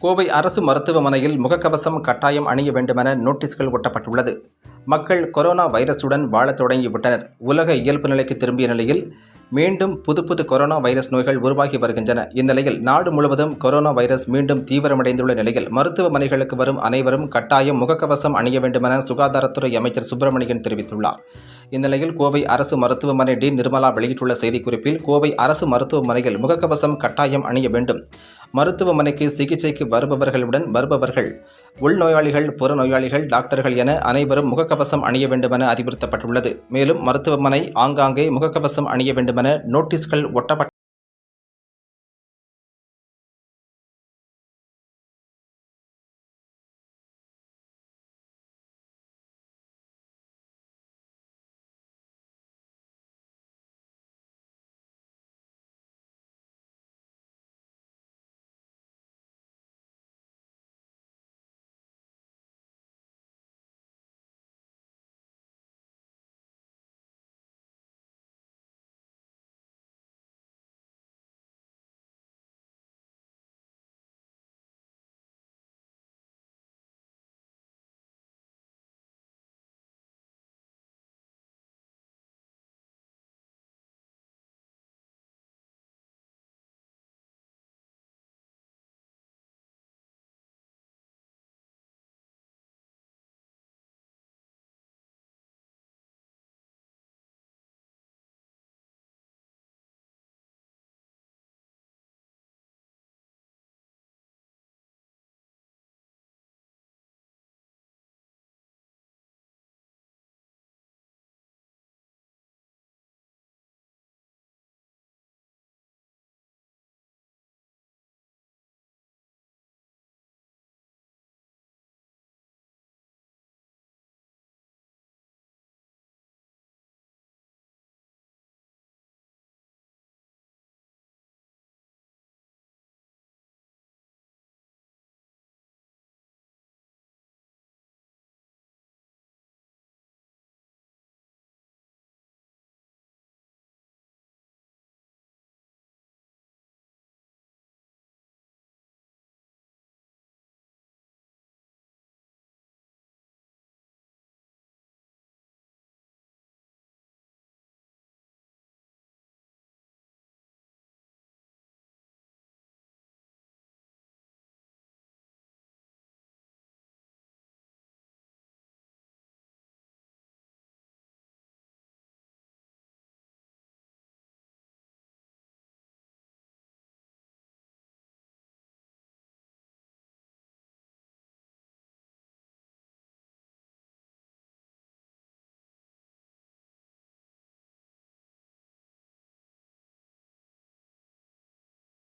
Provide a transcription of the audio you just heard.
கோவை அரசு மருத்துவமனையில் முகக்கவசம் கட்டாயம் அணிய வேண்டுமென நோட்டீஸ்கள் ஒட்டப்பட்டுள்ளது. மக்கள் கொரோனா வைரசுடன் வாழத் தொடங்கிவிட்டனர். உலக இயல்பு நிலைக்கு திரும்பிய நிலையில் மீண்டும் புது புது கொரோனா வைரஸ் நோய்கள் உருவாகி வருகின்றன. இந்நிலையில் நாடு முழுவதும் கொரோனா வைரஸ் மீண்டும் தீவிரமடைந்துள்ள நிலையில் மருத்துவமனைகளுக்கு வரும் அனைவரும் கட்டாயம் முகக்கவசம் அணிய வேண்டுமென சுகாதாரத்துறை அமைச்சர் சுப்பிரமணியன் தெரிவித்துள்ளார். இந்நிலையில் கோவை அரசு மருத்துவமனை டி. நிர்மலா வெளியிட்டுள்ள செய்திக்குறிப்பில் கோவை அரசு மருத்துவமனையில் முகக்கவசம் கட்டாயம் அணிய வேண்டும். மருத்துவமனைக்கு சிகிச்சைக்கு வருபவர்களுடன் வருபவர்கள் உள்நோயாளிகள் புறநோயாளிகள் டாக்டர்கள் என அனைவரும் முகக்கவசம் அணிய வேண்டுமென அறிவுறுத்தப்பட்டுள்ளது. மேலும் மருத்துவமனை ஆங்காங்கே முகக்கவசம் அணிய வேண்டுமென நோட்டீஸ்கள் ஒட்டப்பட்ட